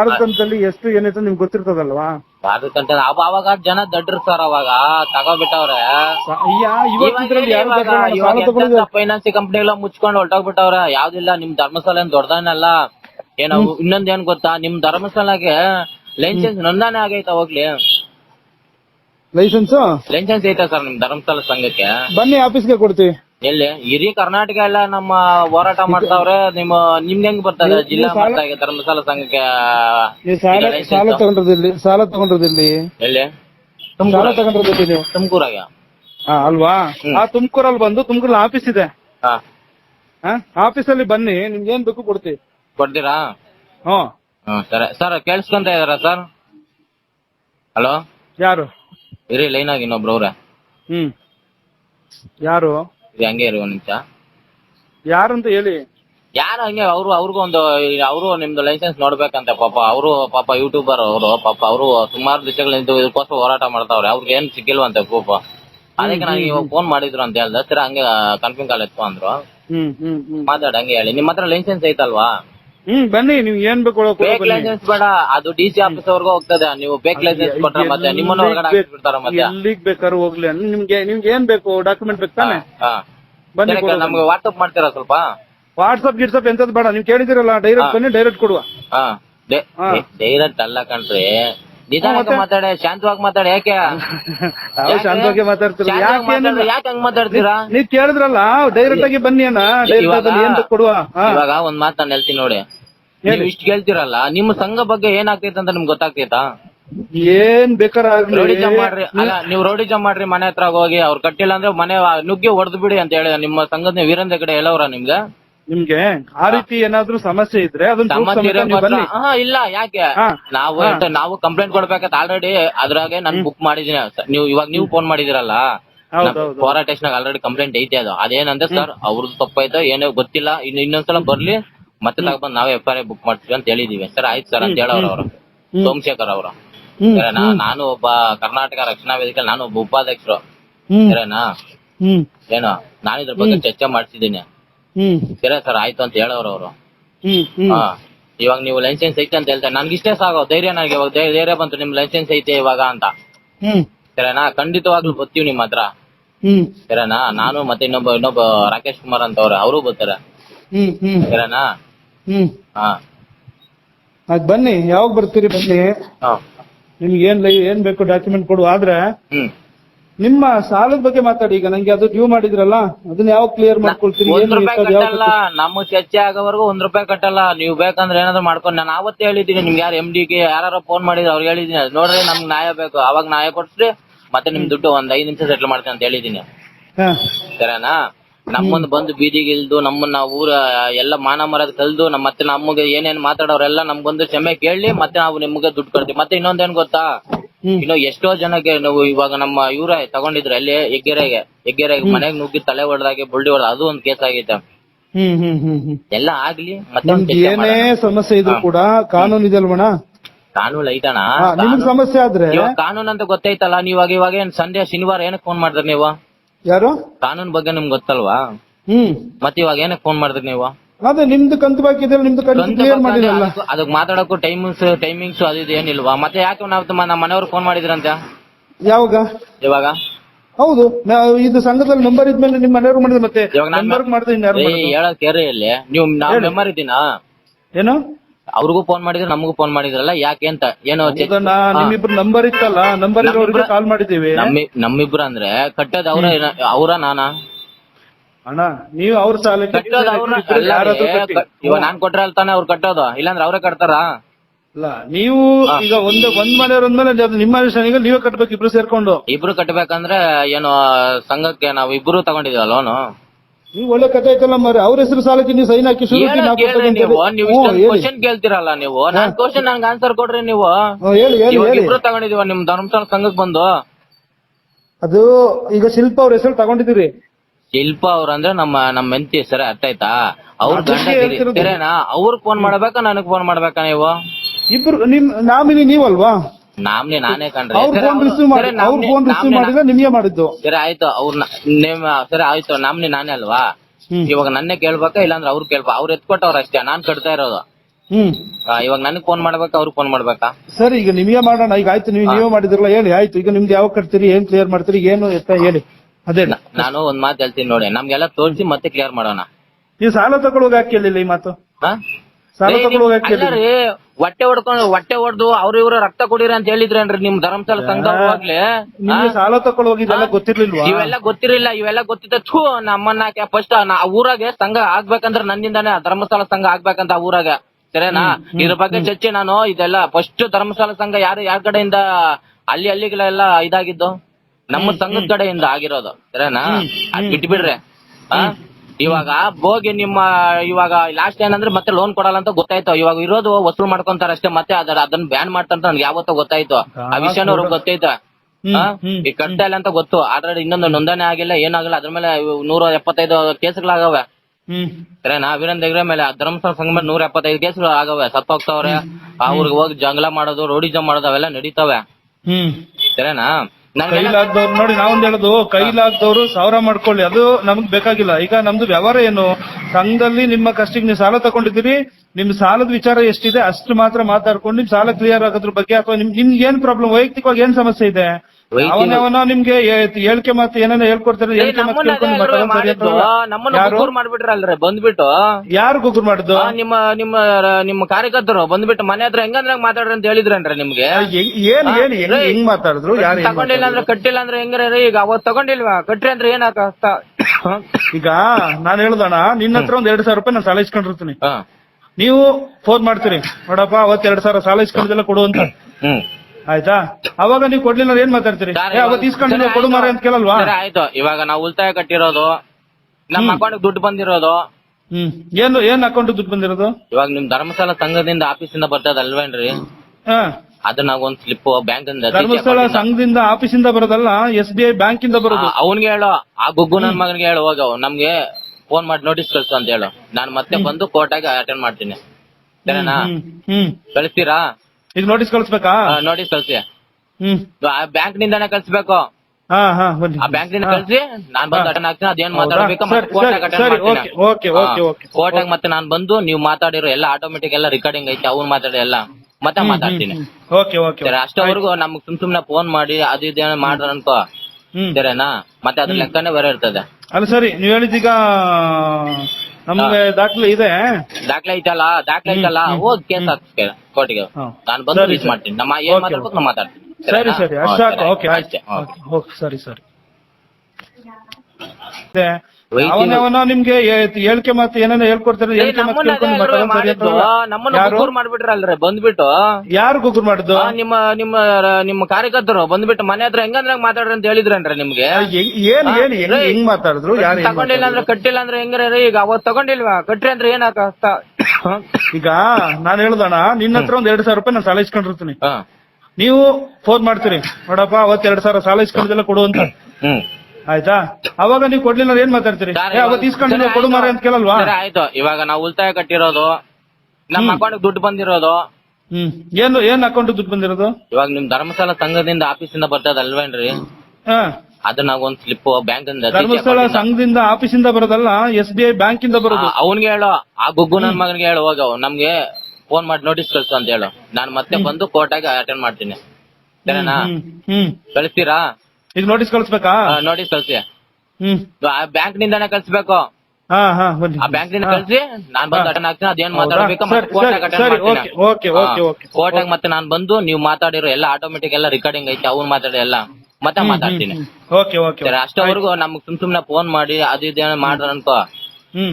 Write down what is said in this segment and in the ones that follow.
ಭಾರತ ಎಷ್ಟು ಏನೈತೆ ನಿಮ್ಗೆ ಗೊತ್ತಿರ್ತದಲ್ವಾ? ಅವ ಅವಾಗ ಜನ ದಡ್ರು ಸರ್ ಅವಾಗ ತಗೋಬಿಟ್ಟವ್ರೆ. ಫೈನಾನ್ಸ್ ಕಂಪನಿ ಎಲ್ಲ ಮುಚ್ಕೊಂಡು ಹೊರಟೋಗ್ಬಿಟ್ಟವ್ರೆ. ಯಾವ್ದಿಲ್ಲ ನಿಮ್ ಧರ್ಮಸ್ಥಳ ಏನ್ ದೊಡ್ಡದಾನಲ್ಲ? ಏನೋ ಇನ್ನೊಂದ್ ಏನ್ ಗೊತ್ತಾ? ನಿಮ್ ಧರ್ಮಸ್ಥಳಗೆ ಲೈಸೆನ್ಸ್ ನೊಂದಾನೆ ಆಗೈತ ಹೋಗ್ಲಿ. ಲೈಸೆನ್ಸ್ ಲೈಸೆನ್ಸ್ ಐತಾ ಸರ್ ನಿಮ್ ಧರ್ಮಸ್ಥಳ ಸಂಘಕ್ಕೆ. ಬನ್ನಿ ಆಫೀಸ್ಗೆ ಕೊಡ್ತೀವಿ ಎಲ್ಲಿ? ಇಡೀ ಕರ್ನಾಟಕ ಎಲ್ಲ ನಮ್ಮ ಹೋರಾಟ ಮಾಡ್ತಾವ್ರೆ. ನಿಮ್ಮ ನಿಮ್ಗೆ ಹೆಂಗ್ ಬರ್ತದೆ? ಜಿಲ್ಲಾ ಮಟ್ಟದಾಗೆ ಧರ್ಮಸ್ಥಳ ಸಂಘಕ್ಕೆ ನೀವು ಸಾಲ ಸಾಲ ತಗೊಂಡ್ರದಿಲ್ಲಿ ಸಾಲ ತಗೊಂಡ್ರದಿಲ್ಲಿ ಎಲ್ಲಿ? ಸಾಲ ತಗೊಂಡ್ರದಿಲ್ಲಿ ನೀವು ತುಮಕೂರಾಗ ಹಾ ಅಲ್ವಾ. ಆ ತುಮಕೂರಲ್ಲಿ ಬಂದು ತುಮಕೂರಲ್ಲಿ ಆಫೀಸ್ ಇದೆ. ಹಾ. ಹಾ ಆಫೀಸಲ್ಲಿ ಬನ್ನಿ. ನಿಮ್ಗೆ ಏನ್ ಬೇಕು ಕೊಡ್ತೀವಿ. ಕೊಡ್ತೀರಾ? ಹ್ಮ್ ಸರಿ. ಸರ್ ಕೇಳಿಸ್ಕೊಂತ ಇದಾರ ಸರ್? ಹಲೋ? ಯಾರು? ಇರಿ ಲೈನ್ ಆಗಿ ಇನ್ನೊಬ್ರು ಅವ್ರೆ. ಹ್ಮ್. ಯಾರು? ಇರಿ ಹಂಗೆ ಇರುವ ಒಂದ್ ನಿಮಿಷ. ಯಾರಂತ ಹೇಳಿ? ಯಾರು ಹಂಗೆ ಅವರು ಅವ್ರಿಗೂ ಒಂದು ಅವರು ನಿಮ್ದು ಲೈಸೆನ್ಸ್ ನೋಡ್ಬೇಕಂತ ಪಾಪ. ಅವರು ಪಾಪ ಯೂಟ್ಯೂಬರ್ ಅವರು ಪಾಪ ಅವರು ಸುಮಾರು ದಿವಸಗಳಿಂದ ಇದಕ್ಕೋಸ್ಕರ ಹೋರಾಟ ಮಾಡ್ತಾವ್ರೆ. ಅವ್ರಿಗೆ ಏನ್ ಸಿಕ್ಕಿಲ್ವಂತೆ ಪ್ರೂಫ್ ಅದಕ್ಕೆ ನಾನು ಇವಾಗ ಫೋನ್ ಮಾಡಿದ್ರು ಅಂತ ಹೇಳ್ದ. ಸರ್ ಹಂಗೆ ಕನ್ಫರ್ಮ್ ಕಾಲ್ ಎತ್ಕೊ ಅಂದ್ರು ಹ್ಮ್ ಹ್ಮ್ ಹ್ಮ್. ಮಾತಾಡ ಹಂಗೆ ಹೇಳಿ. ನಿಮ್ ಹತ್ರ ಲೈಸೆನ್ಸ್ ಐತಲ್ವಾ? ಹ್ಮ್ ಬನ್ನಿ ನೀವು ಏನ್ ಬೇಕು ಕೊಡೋ ಬೇಕ್ ಬನ್ನಿ. ಲೈಸೆನ್ಸ್ ಬೇಡ ಅದು ಡಿ ಸಿ ಆಫೀಸ್ ವರ್ಗೂ ಹೋಗ್ತದೆ. ನೀವು ಬೇಕ್ ಲೈಸೆನ್ಸ್ ಕೊಟ್ರೆ ಮತ್ತೆ ನಿಮ್ಮನ್ನ ಎಲ್ಲಿಗ್ ಹಾಕ್ಬಿಡ್ತಾರ ಮತ್ತೆ. ಎಲ್ಲಿಗ್ ಬೇಕಾದ್ರೂ ಹೋಗ್ಲಿ ನಿಮ್ಗೆ ನಿಮ್ಗೆ ಏನ್ ಬೇಕು? ಡಾಕ್ಯುಮೆಂಟ್ ಬೇಕು ತಾನೆ? ಹಾ ಬನ್ನಿ ಸರಿ, ನಮ್ಗೆ ವಾಟ್ಸಪ್ ಮಾಡ್ತೀರಾ ಸ್ವಲ್ಪ? ವಾಟ್ಸಪ್ ಗಿಟ್ಸಪ್ ಎಂತದ್ ಬೇಡ. ನೀವು ಕೇಳಿದಿರಲ್ಲ ಡೈರೆಕ್ಟ್ ಬನ್ನಿ ಡೈರೆಕ್ಟ್ ಕೊಡುವ. ಹಾ. ಹಾ. ಡೈರೆಕ್ಟ್ ಅಲ್ಲ ಕಣ್ರಿ. ನಿಧಾನಕ್ಕೆ ಮಾತಾಡಿ ಶಾಂತವಾಗಿ ಮಾತಾಡಿ ಯಾಕೆ? ನಾವು ಶಾಂತವಾಗಿ ಮಾತಾಡ್ತಿರೋದು. ಶಾಂತವಾಗಿ ಯಾಕೆ ಹಂಗ್ ಮಾತಾಡ್ತೀರಾ? ನೀವ್ ಕೇಳಿದ್ರಲ್ಲ ಡೈರೆಕ್ಟ್ ಆಗಿ ಬನ್ನಿ ಅಣ್ಣ ಡೈರೆಕ್ಟ್ ಇವಾಗ- ಆಗಿ ಏನ್ ಬೇಕು ಕೊಡುವ ಇವಾಗ ಒಂದ್ ಮಾತು ನಾನು ಹೇಳ್ತೀನಿ ನೋಡಿ. ನೀವು ಇಷ್ಟು ಕೇಳ್ತಿರಲ್ಲ ನಿಮ್ಮ ಸಂಘ ಬಗ್ಗೆ ಏನಾಗ್ತೈತೆ ಅಂತ ನಿಮ್ಗೆ ಗೊತ್ತಾಗ್ತೈತಾ? ಏನ್ ಬೇಕಾರ ರೋಡಿಜಮ್ ಮಾಡ್ರಿ ಅಲ್ಲ ನೀವು ರೋಡಿಜಮ್ ಮಾಡ್ರಿ ಮನೆ ಹತ್ರ ಹೋಗಿ ಅವ್ರು ಕಟ್ಟಿಲ್ಲ ಅಂದ್ರೆ ಮನೆ ನುಗ್ಗಿ ಹೊಡೆದ್ಬಿಡಿ ಅಂತ ಹೇಳಿ ನಿಮ್ಮ ಸಂಘದ ವೀರೇಂದ್ರ ಕಡೆ ಹೇಳವ್ರ ನಿಮ್ಗೆ? ನಿಮ್ಗೆ ಆ ರೀತಿ ಏನಾದ್ರೂ ಸಮಸ್ಯೆ ಇದ್ರೆ ಅದನ್ನ proof ಸಮಸ್ಯೆ ಸಮೇತ ನೀವು ಬನ್ನಿ. ಹಾ ಇಲ್ಲ ಯಾಕೆ? ಹಾ. ನಾವು ಎಂತ- ನಾವು ಕಂಪ್ಲೇಂಟ್ ಕೊಡ್ಬೇಕಂತ ಆಲ್ರೆಡಿ ಅದ್ರಾಗೆ ನಾನು ಬುಕ್ ಮಾಡಿದೀನಿ ಸರ್. ನೀವು ಇವಾಗ ನೀವು ಫೋನ್ ಮಾಡಿದಿರಲ್ಲ ಹೌದೌದು ಟೆಸ್ಟ್ ಆಲ್ರೆಡಿ ಕಂಪ್ಲೇಂಟ್ ಐತೆ ಅದು. ಅದೇನಂದ್ರೆ ಸರ್ ಅವ್ರದ್ದು ತಪ್ಪಾಯ್ತು ಏನೋ ಗೊತ್ತಿಲ್ಲ. ಇನ್ನು ಇನ್ನೊಂದ್ಸಲ ಬರ್ಲಿ ಮತ್ತೆ ತಗೊಂಡ್ ನಾವೇ ಎಫ್ ಐ ಆರ್ ಬುಕ್ ಮಾಡ್ತೀವಿ ಅಂತ ಹೇಳಿದೀವಿ. ಸರ್ ಆಯ್ತು ಸರ್ ಅಂತ ಹೇಳೋರು ಅವರು. ಸೋಮಶೇಖರ್ ಅವರು. ಹ್ಮ್. ನಾನು ಒಬ್ಬ ಕರ್ನಾಟಕ ರಕ್ಷಣಾ ವೇದಿಕೆ ನಾನು ಒಬ್ಬ ಉಪಾಧ್ಯಕ್ಷರು. ಹ್ಮ್. ಸರಿನಾ? ಹ್ಮ್. ಏನೋ ನಾನು ಇದ್ರ ಬಗ್ಗೆ ಚರ್ಚೆ ಮಾಡ್ತಿದ್ದೀನಿ. ಹ್ಮ್. ಸರಿ ಸರ್ ಆಯ್ತು ಅಂತ ಹೇಳೋರು ಅವರು. ಹ್ಮ್ ಹ್ಮ್. ಹಾ ಇವಾಗ ನೀವು ಲೈಸೆನ್ಸ್ ಐತೆ ಅಂತ ಹೇಳ್ತಾರೆ. ನನ್ಗೆ ಇಷ್ಟೇ ಸಾಕು ಧೈರ್ಯ ನನಗೆ ಇವಾಗ ಧೈ- ಧೈರ್ಯ ಬಂತು ನಿಮ್ ಲೈಸೆನ್ಸ್ ಐತೆ ಇವಾಗ ಅಂತ. ಹ್ಮ್. ಸರಿನಾ? ಖಂಡಿತವಾಗ್ಲೂ ಬರ್ತೀವಿ ನಿಮ್ ಹತ್ರ. ಹ್ಮ್. ಸರಿನಾ? ನಾನು ಮತ್ತೆ ಇನ್ನೊಬ್ಬ ಇನ್ನೊಬ್ಬ ರಾಕೇಶ್ ಕುಮಾರ್ ಅಂತ ಅವ್ರ ಅವರು ಬರ್ತಾರೆ. ಹ್ಮ್ ಹ್ಮ್. ಸರಿನಾ? ಹ್ಮ್. ಹಾ ಬನ್ನಿ ಯಾವಾಗ ಬರ್ತೀರಿ ಬನ್ನಿ? ಹಾ. ನಿಮ್ಗೆ ಏನ್ ಲೈ ಏನ್ ಬೇಕು ಡಾಕ್ಯುಮೆಂಟ್ ಕೊಡು ಆದ್ರೆ ಹ್ಮ್. ನಿಮ್ಮ ಸಾಲದ ಬಗ್ಗೆ ಮಾತಾಡಿ. ಈಗ ನಂಗೆ ಅದು ಡ್ಯೂ ಮಾಡಿದ್ರಲ್ಲ ಅದನ್ನ ಯಾವ ಕ್ಲಿಯರ್ ಮಾಡ್ಕೊಳ್ತೀನಿ ಒಂದ್ ರೂಪಾಯಿ ಕಟ್ಟಲ್ಲ. ನಮ್ಮ ಚರ್ಚೆ ಆಗೋವರೆಗೂ ಒಂದ್ ರೂಪಾಯಿ ಕಟ್ಟಲ್ಲ. ನೀವು ಬೇಕಂದ್ರೆ ಏನಾದ್ರು ಮಾಡ್ಕೊಂಡು. ನಾನು ಅವತ್ತೇ ಹೇಳಿದ್ದೀನಿ ನಿಮ್ಗೆ ಯಾರು ಎಂ ಡಿಗೆ ಯಾರು ಫೋನ್ ಮಾಡಿದ್ರೆ ಅವ್ರಿಗೆ ಹೇಳಿದ್ದೀನಿ. ನೋಡ್ರಿ ನಮ್ಗೆ ನ್ಯಾಯ ಬೇಕು. ಅವಾಗ ನ್ಯಾಯ ಕೊಡ್ಸ್ರಿ ಮತ್ತೆ ನಿಮ್ ದುಡ್ಡು ಒಂದ್ ಐದ್ ನಿಮಿಷ ಸೆಟ್ಲ್ ಮಾಡ್ತೀನಿ ಅಂತ ಹೇಳಿದ್ದೀನಿ. ಹಾ. ಸರಿನಾ? ನಮ್ಮೊಂದು ಬಂದು ಬೀದಿಗೆ ಇಲ್ದು ನಮ್ಮನ್ನ ಊರ ಎಲ್ಲ ಮಾನ ಮರದ ಕಲ್ದು ನಮ್ಮ ಮತ್ತೆ ನಮಗೆ ಏನೇನ್ ಮಾತಾಡೋರೆಲ್ಲ ನಮ್ಗೊಂದು ಕ್ಷಮೆ ಕೇಳಿ ಮತ್ತೆ ನಾವು ನಿಮ್ಗೆ ದುಡ್ಡು ಕೊಡ್ತೀವಿ. ಮತ್ತೆ ಇನ್ನೊಂದೇನ್ ಗೊತ್ತಾ. ಇನ್ನು ಎಷ್ಟೋ ಜನಕ್ಕೆ ನಾವು ಇವಾಗ ನಮ್ಮ ಇವ್ರ ತಗೊಂಡಿದ್ರೆ ಅಲ್ಲಿ ಹೆಗ್ಗೆರೆಗೆ ಹೆಗ್ಗೆರೆಗೆ ಮನೆಗ್ ನುಗ್ಗಿ ತಲೆ ಹೊಡೆದಾಗೆ ಬುಲ್ಡಿ ಹೊಡೆದ ಅದು ಒಂದ್ ಕೇಸ್ ಆಗೈತೆ ಎಲ್ಲ ಆಗ್ಲಿ ಮತ್ತೆ ಏನೇ ಸಮಸ್ಯೆ ಇದ್ರು ಕೂಡ ಕಾನೂನು ಇದೆ ಅಲ್ವಣ ಕಾನೂನು ಐತಣ ನಿಮ್ಗೆ ಸಮಸ್ಯೆ ಆದ್ರೆ? ಇವಾಗ ಕಾನೂನು ಅಂತ ಗೊತ್ತೈತಲ್ಲ ನೀವಾಗ ಇವಾಗ ಏನ್ ಸಂಜೆ ಶನಿವಾರ ಏನಕ್ಕೆ ಫೋನ್ ಮಾಡಿದ್ರಿ ನೀವು? ಯಾರು? ಕಾನೂನು ಬಗ್ಗೆ ನಿಮ್ಗೆ ಗೊತ್ತಲ್ವಾ? ಹ್ಮ್. ಮತ್ತೆ ಇವಾಗ ಏನಕ್ಕೆ ಫೋನ್ ಮಾಡಿದ್ರಿ ನೀವು? ಅದೇ ನಿಮ್ದು ಕಂತು ಬಾಕಿ ಇದೆ ನಿಮ್ದು ಕಂತು ಸ್ವಂತ ಕ್ಲಿಯರ್ ಪಕ್ಕ ಮಾಡಿರಲ್ಲ. ಅದಕ್ಕೆ- ಅದಕ್ಕೆ ಮಾತಾಡಕ್ಕೂ ಟೈಮಿಂಗ್ಸ್ ಟೈಮಿಂಗ್ಸ್ ಅದು ಇದು ಏನಿಲ್ವಾ? ಮತ್ತೆ ಯಾಕೆ ನಾವು ನಮ್ಮ ನಮ್ಮ ಮನೆಯವ್ರು ಫೋನ್ ಮಾಡಿದ್ರಂತ? ಯಾವಾಗ? ಇವಾಗ? ಹೌದು. ನಾವು ಇದು ಸಂಘದಲ್ಲಿ ನಂಬರ್ ಇದ್ಮೇಲೆ ನಿಮ್ಮ ಮನೆಯವ್ರು ಮಾಡಿದ್ರೆ ಮತ್ತೆ ಇವಾಗ ನಾನು ನಂಬರ್ ಮಾಡಿದ್ರೆ ಇನ್ಯಾರು ಕೇರಿ ಇಲ್ಲಿ. ನೀವು ನಾವು ಮೆಂಬರ್ ಇದ್ದೀನಾ? ಏನು? ಅವ್ರಿಗೂ ಫೋನ್ ಮಾಡಿದ್ರೆ ನಮಗೂ ಫೋನ್ ಮಾಡಿದ್ರಲ್ಲ ಯಾಕೆ ಅಂತ? ಏನೋ ನಿಮ್ಮಿಬ್ರು ನಂಬರ್ ಇತ್ತಲ್ಲ ನಂಬರ್ ಇರೋರಿಗೆ ಕಾಲ್ ಮಾಡಿದ್ದೀವಿ. ನಮ್ಮಿ ನಮ್ಮಿಬ್ರು ಅಂದ್ರೆ ಕಟ್ಟದ ಅವ್ರ ಅವರ ನಾನಾ? ಅಣ್ಣ ನೀವು ಅವ್ರ ಸಾಲಕ್ಕೆ ಕಟ್ಟೋದ್ ಅವ್ರ ಇಬ್ರು ಯಾರಾದ್ರೂ ಕಟ್ಟಿ. ಇವಾಗ ನಾನ್ ಕೊಟ್ರೆ ಅಲ್ಲಿ ತಾನೇ ಅವ್ರು ಕಟ್ಟೋದು ಇಲ್ಲಾಂದ್ರೆ ಅವರೇ ಕಟ್ತಾರ? ಅಲ್ಲ ನೀವು ಈಗ ಒಂದು ಒಂದ್ ಮನೆಯವ್ರ ಅಂದ್ಮೇಲೆ ಅದು ನಿಮ್ಮ ವಿಷಯ ನೀವೇ ಕಟ್ಬೇಕು ಇಬ್ರು ಸೇರ್ಕೊಂಡು. ಇಬ್ರು ಕಟ್ಬೇಕಂದ್ರೆ ಏನು ಸಂಘಕ್ಕೆ ನಾವು ಇಬ್ರು ತಗೊಂಡಿದೀವ ಲೋನು ನೀವು ಒಳ್ಳೆ ಕಥೆ ಐತಲ್ಲ ಮಾರಿ ಅವ್ರ ಹೆಸರು ಸಾಲಕ್ಕೆ ನೀವು ಸೈನ್ ಹಾಕಿ ಶುರು ನೀವು. ನೀವು ಕ್ವಶನ್ ಕೇಳ್ತಿರಲ್ಲ ನೀವು. ನಾನ್ ಕ್ವಶನ್ ನನ್ಗೆ ಆನ್ಸರ್ ಕೊಡ್ರಿ ನೀವು. ಹೇಳಿ ಹೇಳಿ ಇವಾಗ ಹೇಳಿ. ಇಬ್ರು ತಗೊಂಡಿದೀವ ನಿಮ್ ಧರ್ಮಸ್ಥಳ ಸಂಘಕ್ಕೆ ಬಂದು. ಅದು ಈಗ ಶಿಲ್ಪ ಅವ್ರ ಹೆಸರು ತಗೊಂಡಿದ್ದೀರಿ. ಶಿಲ್ಪ ಅವ್ರ ಅಂದ್ರೆ ನಮ್ಮ ನಮ್ಮ ಮೆಂತಿ ಸರ ಅರ್ಥ ಆಯ್ತಾ? ಅವ್ರ ಗಂಡ ಹೇಳ್ತಿರೋದು. ಸರಿನಾ? ಫೋನ್ ಮಾಡ್ಬೇಕಾ ನನಗ್ ಫೋನ್ ಮಾಡ್ಬೇಕಾ ನೀವು? ಇಬ್ರು ನಿಮ್ ನಾಮಿನಿ ನೀವಲ್ವಾ? ನಾಮ್ನಿ ನಾನೇ ಕಂಡ್ರೆ ಅವ್ರ ಸರಿ, ಫೋನ್ ಅವ್ರು- ರಿಸೀವ್ ಮಾಡಿ ಸರಿ, ಅವ್ರ ನಾಮ್ನಿ- ಫೋನ್ ರಿಸೀವ್ ನಾಮ್ನಿ- ಮಾಡಿದ್ರೆ ನಿಮ್ಗೆ ಮಾಡಿದ್ದು. ಸರಿ ಆಯ್ತು. ಅವ್ರ ನೇಮ್ ಸರಿ ಆಯ್ತು. ನಾಮ್ನಿ ನಾನೇ ಅಲ್ವಾ? ಹ್ಮ್. ಇವಾಗ ನನ್ನೇ ಕೇಳ್ಬೇಕಾ ಇಲ್ಲಾಂದ್ರೆ ಅವ್ರು ಕೇಳ್ಬಾ ಅವ್ರು ಎತ್ಕೊಟ್ಟವ್ರ ಅಷ್ಟೇ ನಾನ್ ಕಟ್ತಾ ಇರೋದು. ಹ್ಮ್. ಆ, ಇವಾಗ ನನಗ್ ಫೋನ್ ಮಾಡ್ಬೇಕಾ ಅವ್ರಿಗೆ ಫೋನ್ ಮಾಡ್ಬೇಕಾ? ಸರಿ ಈಗ ನಿಮಗೆ ಮಾಡೋಣ. ಈಗ ಆಯ್ತು ನೀವು ನೀವೇ ಮಾಡಿದ್ರಲ್ಲ ಹೇಳಿ. ಆಯ್ತು. ಈಗ ನಿಮ್ದು ಯಾವಾಗ ಕಟ್ತೀರಿ ಏನ್ ಕ್ಲಿಯರ್ ಮಾಡ್ತೀರಿ ಏನು ಎತ್ತ ಹೇಳಿ. ಅದೇ. ನಾನು ಒಂದ್ ಮಾತು ಹೇಳ್ತೀನಿ ನೋಡಿ ನಮ್ಗೆಲ್ಲ ತೋರಿಸಿ ಮತ್ತೆ ಕ್ಲಿಯರ್ ಮಾಡೋಣ. ನೀವು ಸಾಲ ತಗೊಳ್ಳೋಗ ಹಾಕಿರ್ಲಿಲ್ಲ ಕೇಳಿಲ್ಲ ಈ ಮಾತು? ಹಾ? ಸಾಲ ಏ, ತಗೊಳ್ಳುವಾಗ ನಿಮ್- ಯಾಕೆ ಅಲ್ಲ ಕೇಳಿಲ್ಲ ರೀ ಹೊಟ್ಟೆ ಹೊಡ್ಕೊಂಡು ಹೊಟ್ಟೆ ಹೊಡೆದು ಅವ್ರ ಇವ್ರ ರಕ್ತ ಕುಡೀರಿ ಅಂತ ಹೇಳಿದ್ರೇನ್ರಿ ನಿಮ್ ಧರ್ಮಸ್ಥಳ ಸಂಘವಾಗ್ಲಿ ನಿಮ್ಗೆ ಸಾಲ ಇದೆಲ್ಲ ಗೊತ್ತಿರ್ಲಿಲ್ವಾ? ಇವೆಲ್ಲ ಗೊತ್ತಿರಲಿಲ್ಲ ಇವೆಲ್ಲ ಗೊತ್ತಿದ್ದ ಥೂ ನಮ್ಮನ್ನ ಫಸ್ಟ್ ಊರಾಗೆ ಸಂಘ ಆಗ್ಬೇಕಂದ್ರೆ ನನ್ನಿಂದಾನೆ ಧರ್ಮಸ್ಥಳ ಸಂಘ ಆಗ್ಬೇಕಂತ ಆ ಊರಾಗ. ಸರಿನಾ? ಇದ್ರ ಬಗ್ಗೆ ಚರ್ಚೆ ನಾನು ಇದೆಲ್ಲ ಫಸ್ಟ್ ಧರ್ಮಸ್ಥಳ ಸಂಘ ಯಾರು ಯಾರ ಕಡೆಯಿಂದ ಅಲ್ಲಿ ಅಲ್ಲಿಗಳೆಲ್ಲ ಇದಾಗಿದ್ದು? ನಮ್ಮ ಸಂಘದ ಕಡೆಯಿಂದ ಆಗಿರೋದು. ಸರಿನಾ? ಅದ್ ಬಿಟ್ಬಿಡ್ರಿ. ಆ? ಇವಾಗ ಹೋಗಿ ನಿಮ್ಮ ಇವಾಗ ಲಾಸ್ಟ್ ಏನಂದ್ರೆ ಮತ್ತೆ ಲೋನ್ ಕೊಡಲ್ಲ ಅಂತ ಗೊತ್ತಾಯ್ತು. ಇವಾಗ ಇರೋದು ವಸೂಲ್ ಮಾಡ್ಕೊಂತಾರ ಅಷ್ಟೇ. ಮತ್ತೆ ಅದರ ಅದನ್ನ ಬ್ಯಾನ್ ಮಾಡ್ತಾರಂತ ನನ್ಗೆ ಯಾವತ್ತೋ ಗೊತ್ತಾಯ್ತು. ಆ ವಿಷಯನೂ ಅವ್ರಿಗೆ? ಹ್ಮ್. ಈ ಕಟ್ತಾ ಇಲ್ಲ ಅಂತ ಗೊತ್ತು. ಆದ್ರೆ ಇನ್ನೊಂದು ನೋಂದಣಿ ಆಗಿಲ್ಲ ಏನಾಗಿಲ್ಲ. ಅದ್ರ ಮೇಲೆ ನೂರ ಎಪ್ಪತ್ತೈದು ಕೇಸ್ಗಳಾಗವೆ. ಸರಿನಾ? ವೀರೇಂದ್ರ ಹೆಗ್ರೆ ಮೇಲೆ ಧರ್ಮಸ್ಥಳ ಸಂಘ ಮೇಲೆ ನೂರ ಎಪ್ಪತ್ತೈದು ಕೇಸ್ಗಳು ಆಗವೆ. ಸತ್ತೋಗ್ತಾವ್ರೆ ಅವ್ರಿಗೆ ಹೋಗಿ ಜಂಗಲ ಮಾಡೋದು ರೋಡಿಜಮ್ ಮಾಡೋದು ಅವೆಲ್ಲ ನಡೀತಾವೆ. ಹ್ಮ್. ಸರಿನಾ? ಕೈಲಾಗ್ದವ್ರು ನೋಡಿ ನಾವೊಂದ್ ಹೇಳೋದು, ಕೈಲಾಗ್ದವ್ರು ಸಾವಿರ ಮಾಡ್ಕೊಳ್ಳಿ. ಅದು ನಮ್ಗ್ ಬೇಕಾಗಿಲ್ಲ. ಈಗ ನಮ್ದು ವ್ಯವಹಾರ ಏನು? ಸಂಘದಲ್ಲಿ ನಿಮ್ಮ ಕಷ್ಟಿಗೆ ನೀವು ಸಾಲ ತಗೊಂಡಿದ್ದೀರಿ, ನಿಮ್ ಸಾಲದ ವಿಚಾರ ಎಷ್ಟಿದೆ ಅಷ್ಟು ಮಾತ್ರ ಮಾತಾಡ್ಕೊಂಡು ನಿಮ್ ಸಾಲ ಕ್ಲಿಯರ್ ಆಗೋದ್ರ ಬಗ್ಗೆ ಅಥವಾ ನಿಮ್, ನಿಮ್ಗೆ ಏನ್ ಪ್ರಾಬ್ಲಮ್ ವೈಯಕ್ತಿಕವಾಗಿ ಏನ್ ಸಮಸ್ಯೆ ಇದೆ? ಅವನವನ ನಿಮ್ಗೆ ಹೇಳಿಕೆ ಮಾತು ಏನೇನೋ ಹೇಳ್ಕೊಡ್ತಾರೆ ಹೇಳಿಕೆ ಮಾತು ಕೇಳ್ಕೊಂಡು ಮಾತಾಡೋದು ಸರಿ? ನಮ್ಮನ್ನ ಯಾರು? ಗುಗ್ಗೂರ್ ಮಾಡ್ಬಿಟ್ರಲ್ರಿ ಬಂದ್ಬಿಟ್ಟು. ಯಾರು ಗುಗ್ಗುರ್ ಮಾಡುದು ಆ, ನಿಮ್ಮ ನಿಮ್ಮ ನಿಮ್ಮ ಕಾರ್ಯಕರ್ತರು ಬಂದ್ಬಿಟ್ಟು ಮನೆ ಹತ್ರ ಹೆಂಗಂದ್ರೆ ಹಂಗ್ ಮಾತಾಡ್ರಿ ಅಂತ ಹೇಳಿದ್ರಂದ್ರೆ ನಿಮ್ಗೆ? ಏನು ಏನ್ ಹೆಂಗ್ ಹೆಂಗ್ ಮಾತಾಡಿದ್ರು? ಯಾರು ಹೆಂಗ್ ತಗೊಂಡಿಲ್ಲ ಅಂದ್ರೆ ಕಟ್ಟಿಲ್ಲ ಅಂದ್ರೆ ಹೆಂಗ್ರಿ ರೀ? ಈಗ ಅವತ್ ತಗೊಂಡಿಲ್ವಾ? ಕಟ್ರಿ ಅಂದ್ರೆ ಏನಾಕ ಈಗ ನಾನ್ ಹೇಳ್ದಣ ನಿನ್ನ ಹತ್ರ ಒಂದ್ ಎರಡ್ ಸಾವಿರ ರೂಪಾಯಿ ನಾನು ಸಾಲ ಇಸ್ಕೊಂಡಿರ್ತೀನಿ. ನೀವು ಫೋನ್ ಮಾಡ್ತೀರಿ. ನೋಡಪ್ಪ ಅವತ್ ಎರಡ್ ಸಾವಿರ ಸಾಲ ಇಸ್ಕೊಂಡಿದ್ದೆಲ್ಲ ಕೊಡು ಅಂತ. ಹ್ಮ್. ಆಯ್ತಾ? ಅವಾಗ ನೀವು ಕೊಡ್ಲಿಲ್ಲ ಅಂದ್ರೆ ಏನ್ ಮಾತಾಡ್ತೀರಿ? ಸರ್, ಏ, ಅವತ್ ಇಸ್ಕೊಂಡಿದ್ದೆ ಸರಿ, ಕೊಡು ಮಾರ. ಅಂತ ಕೇಳಲ್ವಾ? ಸರಿ ಆಯ್ತು. ಇವಾಗ ನಾವು ಉಳಿತಾಯ ಕಟ್ಟಿರೋದು ನಮ್ಮ ಅಕೌಂಟ್ ದುಡ್ಡು ಬಂದಿರೋದು. ಹ್ಮ್. ಏನು ಏನ್ ಅಕೌಂಟ್ ದುಡ್ಡು ಬಂದಿರೋದು? ಇವಾಗ ನಿಮ್ ಧರ್ಮಸ್ಥಳ ಸಂಘದಿಂದ ಆಫೀಸಿಂದ ಬರ್ತದ ಅಲ್ವೇನ್ರಿ ಹಾ. ಅದು ನಾವ್ ಒಂದ್ ಸ್ಲಿಪ್ ಬ್ಯಾಂಕ್ ಧರ್ಮಸ್ಥಳ ಸಂಘದಿಂದ ಆಫೀಸಿಂದ ಬರೋದಲ್ಲ ಎಸ್ ಬಿ ಐ ಬ್ಯಾಂಕ್ ಇಂದ ಬರೋದು. ಅವನ್ಗೆ ಹೇಳು. ಆ ಗುಗ್ಗು ನನ್ ಮಗನ್ಗೆ ಹೇಳು ಹೋಗ. ನಮ್ಗೆ ಫೋನ್ ಮಾಡಿ ನೋಟಿಸ್ ಕಳ್ಸು ಅಂತ ಹೇಳು. ನಾನು ಮತ್ತೆ ಬಂದು ಕೋರ್ಟಾಗಿ ಅಟೆಂಡ್ ಮಾಡ್ತೀನಿ. ಸರಿನಾ? ಹ್ಮ್ ಹ್ಮ್. ಕಳಿಸ್ತೀರಾ? ಈಗ ನೋಟಿಸ್ ಕಳಿಸ್ಬೇಕಾ? ನೋಟಿಸ್ ಕಳ್ಸಿ. ಹ್ಮ್. ಆ ಬ್ಯಾಂಕ್ ನಿಂದಾನೆ ಕಳ್ಸ್ಬೇಕು. ಹಾ ಹಾ ಬನ್ನಿ. ಆ ಬ್ಯಾಂಕ್ನಿಂದ ಕಳ್ಸಿ ನಾನ್ ಬಂದು ಅಟೆಂಡ್ ಆಗ್ತೀನಿ ಅದೇನ್ ಮಾತಾಡಬೇಕು ಓಕೆ, ಓಕೆ. ಕೋರ್ಟಾಗ ಮತ್ತೆ ನಾನ್ ಬಂದು ನೀವು ಮಾತಾಡಿರೋ ಎಲ್ಲ ಆಟೋಮೆಟಿಕ್ ಎಲ್ಲ ರೆಕಾರ್ಡಿಂಗ್ ಐತೆ ಅವ್ನು ಮಾತಾಡಿ ಎಲ್ಲ ಮತ್ತೆ ಮಾತಾಡ್ತೀನಿ. ಓಕೆ ಓಕೆ ಅಷ್ಟವರೆಗೂ ನಮ್ಗ್ ಸುಮ್ ಸುಮ್ನೆ ಫೋನ್ ಮಾಡಿ ಅದು ಇದೇನೋ ಮಾಡ್ರ ಅನ್ಕೋ ಸರಿನಾ? ಮತ್ತೆ ಅದ್ರ ಲೆಕ್ಕನೇ ಬೇರೆ ಇರ್ತದೆ. ಅಲ್ಲ ಸರಿ ನೀವ್ ಹೇಳಿದೀಗ ನಮ್ಗೆ ದಾಖಲೆ ಇದೆ. ದಾಖಲೆ ಐತಲ್ಲ ದಾಖಲೆ ಐತಲ್ಲ ಹೋಗಿ ಕೇಸ್ ಹಾಕ್ಸ್ಕೆ ಕೋರ್ಟಿಗೆ. ನಾನು ಬಂದು ರೀಚ್ ಮಾಡ್ತೀನಿ. ನಮ್ಮ ಏನ್ ಮಾತಾಡ್ಬೇಕು ಮಾತಾಡ್ತೀನಿ. ಸರಿ ಸರಿ. ಅಷ್ಟು ಓಕೆ ಆಯ್ತು. ಓಕೆ. ಸರಿ ಸರಿ. ಅವನವನ ನಿಮ್ಗೆ ಹೇಳಿಕೆ ಮಾತು ಏನೇನೋ ಹೇಳ್ಕೊಡ್ತಾರೆ ಹೇಳಿಕೆ ಮಾತು ನಮ್ಮನ್ನ ಅದೇ ಕೇಳ್ಕೊಂಡು ಅಲ್ರಿ ಮಾತಾಡೋದು ಸರಿ ಮಾಡಿದ್ದು? ಅಂತಲ್ಲ? ನಮ್ಮನ್ನ ಯಾರು? ಗುಗ್ಗೂರ್ ಮಾಡ್ಬಿಟ್ರಲ್ರಿ ಬಂದ್ಬಿಟ್ಟು. ಯಾರು ಗುಗ್ಗುರ್ ಮಾಡುದು ಆ, ನಿಮ್ಮ ನಿಮ್ಮ ನಿಮ್ಮ ಕಾರ್ಯಕರ್ತರು ಬಂದ್ಬಿಟ್ಟು ಮನೆ ಹತ್ರ ಹೆಂಗಂದ್ರೆ ಹಂಗ್ ಮಾತಾಡ್ರಿ ಅಂತ ಹೇಳಿದ್ರೇನ್ರಿ ನಿಮ್ಗೆ? ಹೆಂಗ್- ಏನ್ ಏನ್ ಹೆಂಗ್ ರೇ, ಹೆಂಗ್ ಮಾತಾಡಿದ್ರು? ಯಾರು ಹೆಂಗ್ ತಗೊಂಡಿಲ್ಲ ಅಂದ್ರೆ ಕಟ್ಟಿಲ್ಲ ಅಂದ್ರೆ ಹೆಂಗ್ರಿ ರೀ ಈಗ ಅವತ್ ತಗೊಂಡಿಲ್ವಾ? ಕಟ್ರಿ ಅಂದ್ರೆ ಏನಾಕ ಈಗ ನಾನ್ ಹೇಳ್ದಣ ನಿನ್ನ ಹತ್ರ ಒಂದ್ ಎರಡ್ ಸಾವಿರ ರೂಪಾಯಿ ನಾನು ಸಾಲ ಇಸ್ಕೊಂಡಿರ್ತೀನಿ. ನೀವು ಫೋನ್ ಮಾಡ್ತೀರಿ. ನೋಡಪ್ಪ ಅವತ್ ಎರಡ್ ಸಾವಿರ ಸಾಲ ಇಸ್ಕೊಂಡಿದ್ದೆಲ್ಲ ಕೊಡು ಅಂತ. ಹ್ಮ್. ಆಯ್ತಾ? ಅವಾಗ ನೀವು ಕೊಡ್ಲಿಲ್ಲ ಏನ್ ಮಾತಾಡ್ತೀರಿ? ಸರ್, ಏ, ಕೊಡು ಮಾರೆ ಅಂತ ಕೇಳಲ್ವಾ? ಸರಿ ಆಯ್ತು. ಇವಾಗ ನಾವು ಉಳಿತಾಯ ಕಟ್ಟಿರೋದು ನಮ್ಮ ಅಕೌಂಟ್ ದುಡ್ಡು ಬಂದಿರೋದು. ಹ್ಮ್. ಏನು ಏನ್ ಅಕೌಂಟ್ ದುಡ್ಡು ಬಂದಿರೋದು? ಇವಾಗ ನಿಮ್ ಧರ್ಮಸ್ಥಳ ಸಂಘದಿಂದ ಆಫೀಸಿಂದ ಬರ್ತದ ಅಲ್ವೇನ್ರಿ ಹಾ. ಅದು ನಾವ್ ಒಂದ್ ಸ್ಲಿಪ್ ಬ್ಯಾಂಕ್ ಧರ್ಮಸ್ಥಳ ಸಂಘದಿಂದ ಆಫೀಸಿಂದ ಬರೋದಲ್ಲ ಎಸ್ ಬಿ ಐ ಬ್ಯಾಂಕ್ ಇಂದ ಬರೋದು ಅವನ್ಗೆ ಹೇಳು. ಆ ಗುಗ್ಗು ನನ್ ಮಗನ್ಗೆ ಹೇಳು ಹೋಗ. ನಮ್ಗೆ ಫೋನ್ ಮಾಡಿ ನೋಟಿಸ್ ಕಳ್ಸು ಅಂತ ಹೇಳು. ನಾನು ಮತ್ತೆ ಬಂದು ಕೋರ್ಟಾಗಿ ಅಟೆಂಡ್ ಮಾಡ್ತೀನಿ. ಸರಿನಾ? ಹ್ಮ್ ಹ್ಮ್. ಕಳಿಸ್ತೀರಾ? ಈಗ ನೋಟಿಸ್ ಕಳಿಸ್ಬೇಕಾ? ನೋಟಿಸ್ ಕಳ್ಸಿ. ಹ್ಮ್. ಆ ಬ್ಯಾಂಕ್ ನಿಂದಾನೆ ಕಳ್ಸ್ಬೇಕು. ಹಾ ಹಾ ಬನ್ನಿ. ಆ ಬ್ಯಾಂಕ್ನಿಂದ ಕಳ್ಸಿ ನಾನ್ ಬಂದು ಅಟೆಂಡ್ ಆಗ್ತೀನಿ ಅದೇನ್? ಮಾತಾಡ್ಬೇಕು ಓಕೆ, ಓಕೆ. ಕೋರ್ಟಾಗ ಮತ್ತೆ ನಾನ್ ಬಂದು ನೀವು ಮಾತಾಡಿರೋ ಎಲ್ಲ ಆಟೋಮೆಟಿಕ್ ಎಲ್ಲ ರೆಕಾರ್ಡಿಂಗ್ ಐತೆ ಅವ್ನು ಮಾತಾಡಿ ಎಲ್ಲ ಮತ್ತೆ ಮಾತಾಡ್ತೀನಿ. ಓಕೆ ಓಕೆ ಅಷ್ಟವರೆಗೂ ನಮ್ಗ್ ಸುಮ್ ಸುಮ್ನೆ ಫೋನ್ ಮಾಡಿ ಅದು ಇದೇನೋ ಮಾಡ್ರ ಅನ್ಕೋ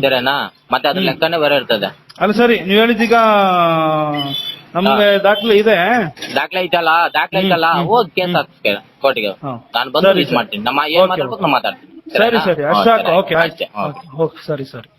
ಸರಿನಾ? ಮತ್ತೆ ಅದ್ರ ಲೆಕ್ಕನೇ ಬೇರೆ ಇರ್ತದೆ. ಅಲ್ಲ ಸರಿ ನೀವ್ ಹೇಳಿದೀಗ ನಮ್ಗೆ ದಾಖಲೆ ಇದೆ. ದಾಖಲೆ ಐತಲ್ಲ ದಾಖಲೆ ಐತಲ್ಲ? ಹೋಗಿ ಕೇಸ್ ಹಾಕ್ಸ್ಕೆ ಕೋರ್ಟಿಗೆ. ನಾನು ಬಂದು ರೀಚ್ ಮಾಡ್ತೀನಿ. ನಮ್ಮ ಏನ್ ಮಾತಾಡ್ಬೇಕು ಮಾತಾಡ್ತೀನಿ. ಸರಿ ಸರಿ. ಅಷ್ಟು ಸಾಕು. ಓಕೆ ಆಯ್ತು. ಓಕೆ ಸರಿ ಸರಿ.